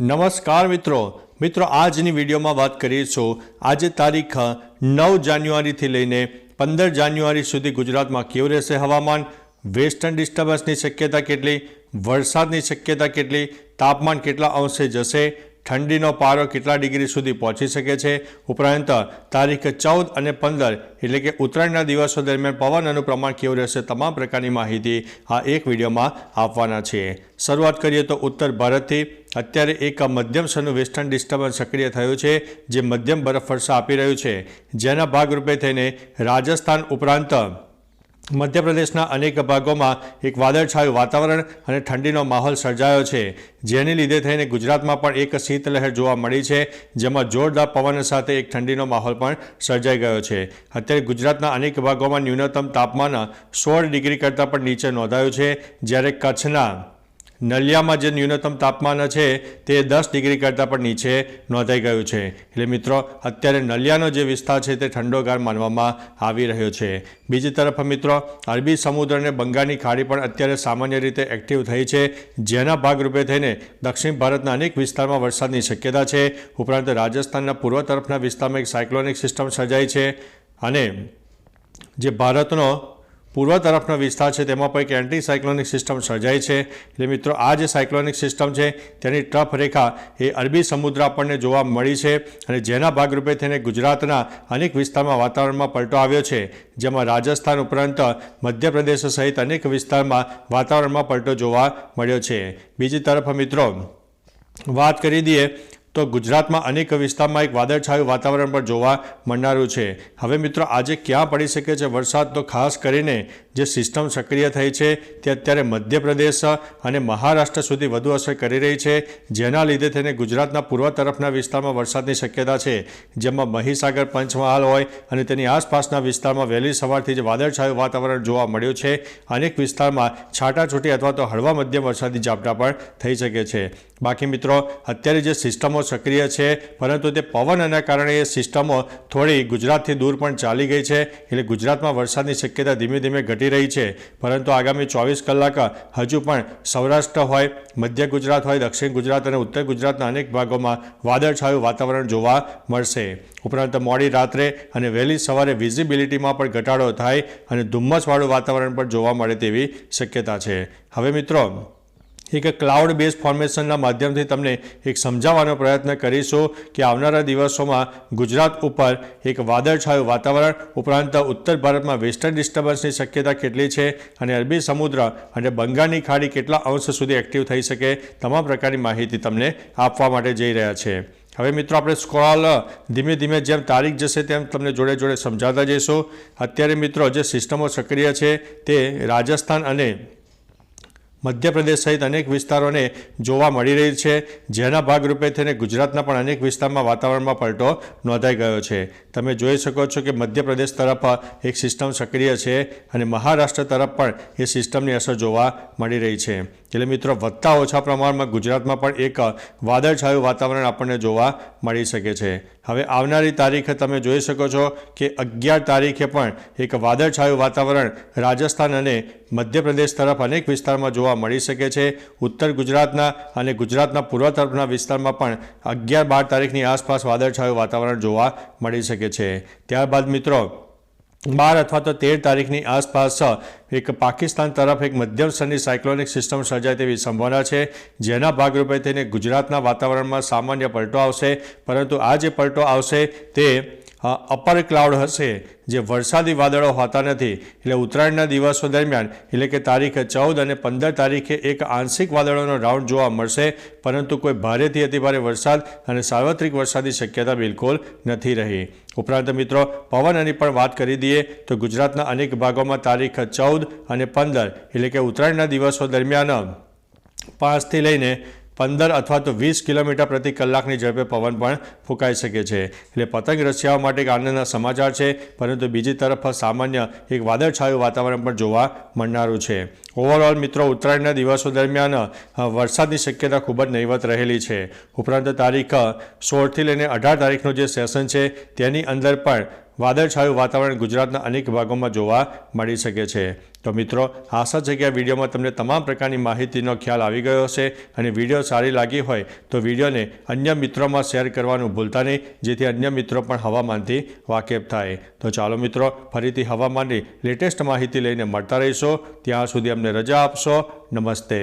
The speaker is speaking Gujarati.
નમસ્કાર મિત્રો. મિત્રો, આજની વિડીયોમાં વાત કરીશું. આજે તારીખ નવ જાન્યુઆરીથી લઈને પંદર જાન્યુઆરી સુધી ગુજરાતમાં કેવું રહેશે હવામાન? વેસ્ટર્ન ડિસ્ટર્બન્સની શક્યતા કેટલી? વરસાદની શક્યતા કેટલી? તાપમાન કેટલા અંશે જશે? ઠંડીનો પારો કેટલા ડિગ્રી સુધી પહોંચી શકે છે? ઉપરાંત, તારીખ ચૌદ અને પંદર, એટલે કે ઉત્તરાયણના દિવસો દરમિયાન પવનનું પ્રમાણ કેવું રહેશે? તમામ પ્રકારની માહિતી આ એક વિડીયોમાં આપવાના છે. શરૂઆત કરીએ તો ઉત્તર ભારતથી. અત્યારે એક મધ્યમ સ્તરનું વેસ્ટર્ન ડિસ્ટર્બન્સ સક્રિય થયું છે, જે મધ્યમ બરફવર્ષા આપી રહ્યું છે. જેના ભાગરૂપે થઈને રાજસ્થાન ઉપરાંત મધ્યપ્રદેશના અનેક ભાગોમાં એક વાદળછાયું વાતાવરણ અને ઠંડીનો માહોલ સર્જાયો છે. જેને લીધે થઈને ગુજરાતમાં પણ એક શીતલહેર જોવા મળી છે, જેમાં જોરદાર પવન સાથે એક ઠંડીનો માહોલ પણ સર્જાઈ ગયો છે. અત્યારે ગુજરાતના અનેક ભાગોમાં ન્યૂનતમ તાપમાન સોળ ડિગ્રી કરતાં પણ નીચે નોંધાયું છે, જ્યારે કચ્છના નલિયામાં જે ન્યૂનતમ તાપમાન છે, તે દસ ડિગ્રી કરતાં પણ નીચે નોંધાઈ ગયું છે. એટલે મિત્રો, અત્યારે નલિયાનો જે વિસ્તાર છે, તે ઠંડોગાર માનવામાં આવી રહ્યો છે. બીજી તરફ મિત્રો, અરબી સમુદ્ર અને બંગાળની ખાડી પણ અત્યારે સામાન્ય રીતે એક્ટિવ થઈ છે. જેના ભાગરૂપે થઈને દક્ષિણ ભારતના અનેક વિસ્તારમાં વરસાદની શક્યતા છે. ઉપરાંત રાજસ્થાનના પૂર્વ તરફના વિસ્તારમાં એક સાયક્લોનિક સિસ્ટમ સર્જાઈ છે. અને જે ભારતનો પૂર્વ તરફનો વિસ્તાર છે, તેમાં પણ એક એન્ટી સાયક્લોનિક સિસ્ટમ સર્જાઈ છે. એટલે મિત્રો, આ જે સાયક્લોનિક સિસ્ટમ છે, તેની ટ્રફ રેખા એ અરબી સમુદ્ર આપણને જોવા મળી છે અને જેના ભાગરૂપે તેને ગુજરાતના અનેક વિસ્તારમાં વાતાવરણમાં પલટો આવ્યો છે. જેમાં રાજસ્થાન ઉપરાંત મધ્યપ્રદેશ સહિત અનેક વિસ્તારમાં વાતાવરણમાં પલટો જોવા મળ્યો છે. બીજી તરફ મિત્રો, વાત કરી દઈએ તો ગુજરાતમાં અનેક વિસ્તારમાં એક વાદળછાયું વાતાવરણ પણ જોવા મળનારું છે. હવે મિત્રો, આજે ક્યાં પડી શકે છે વરસાદ? તો ખાસ કરીને જે સિસ્ટમ સક્રિય થઈ છે, તે અત્યારે મધ્યપ્રદેશ અને મહારાષ્ટ્ર સુધી વધુ અસર કરી રહી છે. જેના લીધે થઈને ગુજરાતના પૂર્વ તરફના વિસ્તારમાં વરસાદની શક્યતા છે. જેમાં મહીસાગર પંચમહાલ હોય અને તેની આસપાસના વિસ્તારમાં વહેલી સવારથી જે વાદળછાયું વાતાવરણ જોવા મળ્યું છે. અનેક વિસ્તારમાં છાંટાછૂટી અથવા તો હળવા મધ્યમ વરસાદી ઝાપટા પણ થઈ શકે છે. બાકી મિત્રો, અત્યારે જે સિસ્ટમો સક્રિય છે, પરંતુ તે પવનના કારણે એ સિસ્ટમો થોડી ગુજરાતથી દૂર પણ ચાલી ગઈ છે. એટલે ગુજરાતમાં વરસાદની શક્યતા ધીમે ધીમે ઘટી રહી છે. પરંતુ આગામી ચોવીસ કલાક હજુ પણ સૌરાષ્ટ્ર હોય, મધ્ય ગુજરાત હોય, દક્ષિણ ગુજરાત અને ઉત્તર ગુજરાતના અનેક ભાગોમાં વાદળછાયું વાતાવરણ જોવા મળશે. ઉપરાંત મોડી રાત્રે અને વહેલી સવારે વિઝિબિલિટીમાં પણ ઘટાડો થાય અને ધુમ્મસવાળું વાતાવરણ પણ જોવા મળે તેવી શક્યતા છે. હવે મિત્રો એક ક્લાઉડ બેઝ ફોર્મેશનના માધ્યમથી તમને એક સમજાવવાનો પ્રયત્ન કરીશું કે આવનારા દિવસોમાં ગુજરાત ઉપર એક વાદળછાયું વાતાવરણ ઉપરાંત ઉત્તર ભારતમાં વેસ્ટર્ન ડિસ્ટર્બન્સની શક્યતા કેટલી છે અને અરબી સમુદ્ર અને બંગાળની ખાડી કેટલા અંશ સુધી એક્ટિવ થઈ શકે તમામ પ્રકારની માહિતી તમને આપવા માટે જઈ રહ્યા છે. હવે મિત્રો આપણે સ્ક્રોલ ધીમે ધીમે જેમ તારીખ જશે તેમ તમને જોડે જોડે સમજાવતા જઈશું. અત્યારે મિત્રો જે સિસ્ટમો સક્રિય છે તે રાજસ્થાન અને મધ્યપ્રદેશ સહિત અનેક વિસ્તારોને જોવા મળી રહી છે. જેના ભાગરૂપે થઈને ગુજરાતના પણ અનેક વિસ્તારમાં વાતાવરણમાં પલટો નોંધાઈ ગયો છે. તમે જોઈ શકો છો કે મધ્યપ્રદેશ તરફ એક સિસ્ટમ સક્રિય છે અને મહારાષ્ટ્ર તરફ પણ એ સિસ્ટમની અસર જોવા મળી રહી છે. એટલે મિત્રો, વધતા ઓછા પ્રમાણમાં ગુજરાતમાં પણ એક વાદળછાયું વાતાવરણ આપણને જોવા મળી શકે છે. હવે આવનારી તારીખે તમે જોઈ શકો છો કે અગિયાર તારીખે પણ એક વાદળછાયું વાતાવરણ રાજસ્થાન અને મધ્યપ્રદેશ તરફ અનેક વિસ્તારમાં જોવા મળી શકે છે. ઉત્તર ગુજરાતના અને ગુજરાતના પૂર્વ તરફના વિસ્તારમાં પણ અગિયાર બાર તારીખની આસપાસ વાદળછાયું વાતાવરણ જોવા મળી શકે છે. ત્યારબાદ મિત્રો બાર અથવા તો તેર તારીખની આસપાસ એક પાકિસ્તાન તરફ એક મધ્યમ સ્તરની સાયક્લોનિક સિસ્ટમ સર્જાય તેવી સંભાવના છે, જેના ભાગરૂપે તેને ગુજરાતના વાતાવરણમાં સામાન્ય પલટો આવશે, પરંતુ આ જે પલટો આવશે તે અપર ક્લાઉડ હશે, જે વરસાદી વાદળો હોતા નથી. એટલે ઉત્તરાયણના દિવસો દરમિયાન, એટલે કે તારીખ ચૌદ અને પંદર તારીખે એક આંશિક વાદળોનો રાઉન્ડ જોવા મળશે, પરંતુ કોઈ ભારેથી અતિભારે વરસાદ અને સાર્વત્રિક વરસાદની શક્યતા બિલકુલ નથી રહી. ઉપરાંત મિત્રો પવનની પણ વાત કરી દઈએ, તો ગુજરાતના અનેક ભાગોમાં તારીખ ચૌદ અને પંદર, એટલે કે ઉત્તરાયણના દિવસો દરમિયાન પાંચથી લઈને પંદર અથવા તો વીસ કિલોમીટર પ્રતિ કલાકની ઝડપે પવન પણ ફૂંકાઈ શકે છે. એટલે પતંગ રસિયાઓ માટે એક આનંદના સમાચાર છે, પરંતુ બીજી તરફ સામાન્ય એક વાદળછાયું વાતાવરણ પણ જોવા મળનારું છે. ઓવરઓલ મિત્રો, ઉત્તરાયણના દિવસો દરમિયાન વરસાદની શક્યતા ખૂબ જ નહીવત રહેલી છે. ઉપરાંત તારીખ સોળથી લઈને અઢાર તારીખનું જે સેશન છે, તેની અંદર પણ વાદળછાયું વાતાવરણ ગુજરાતના અનેક ભાગોમાં જોવા મળી શકે છે. તો મિત્રો, આશા છે કે આ વિડીયોમાં તમને તમામ પ્રકારની માહિતીનો ખ્યાલ આવી ગયો હશે અને વીડિયો સારી લાગી હોય તો વિડીયોને અન્ય મિત્રોમાં શેર કરવાનું ભૂલતા નહીં, જેથી અન્ય મિત્રો પણ હવામાનથી વાકેફ થાય. તો ચાલો મિત્રો, ફરીથી હવામાનની લેટેસ્ટ માહિતી લઈને મળતા રહીશો. ત્યાં સુધી અમને રજા આપશો. નમસ્તે.